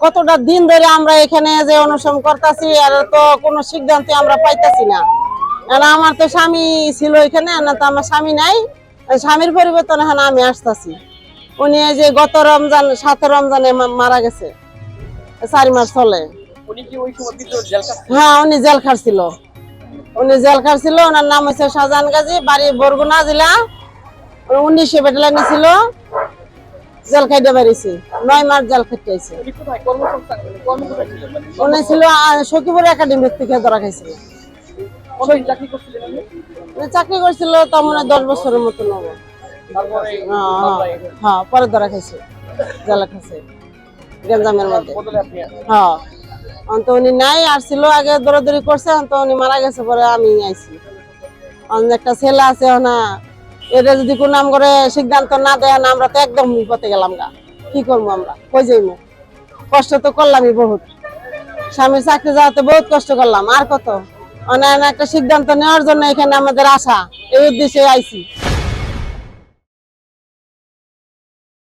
কতটা দিন ধরে আমরা এখানে যে অনুসরণ করতেছি আর তো কোনো সিদ্ধান্ত আমরা পাইতাছি না। আমার তো স্বামী ছিল এখানে না তো আমার স্বামী নাই। স্বামীর পরিবর্তন এখন আমি আসতেছি। উনি যে গত রমজান সাত রমজানে মারা গেছে। চারি মাস চলে? হ্যাঁ উনি জেল খাটছিল উনি জেল খাটছিল ওনার নাম হচ্ছে শাহজাহান গাজী বাড়ি বরগুনা জেলা। উনিশে ব্যাটালিয়নে ছিল জেল খাইতে পারিছি। নয় মাস জেল কোথায়? ছিলেন মানে ছিল সখীপুর একাডেমি থেকে ধরা খাইছিল। চাকরি করছিল তো মনে দশ বছরের মতো নব। হ্যাঁ হ্যাঁ পরে ধরা খাইছে। জেল খাইছে। গেঞ্জামের মধ্যে। হ্যাঁ। অন্ত উনি নাই আর ছিল আগে দৌড়াদৌড়ি করছে অন্ত উনি মারা গেছে পরে আমি আইছি। অন্য একটা ছেলে আছে না এটা যদি কোন নাম করে সিদ্ধান্ত না দেয় না, আমরা তো একদম বিপদে গেলাম গা। কি করব আমরা? কই যাইমু? কষ্ট তো করলামই বহুত। স্বামীর চাকরি যাওয়াতে বহুত কষ্ট করলাম, আর কত? অনেক একটা সিদ্ধান্ত নেওয়ার জন্য এখানে আমাদের আশা, এই উদ্দেশ্যে আইছি।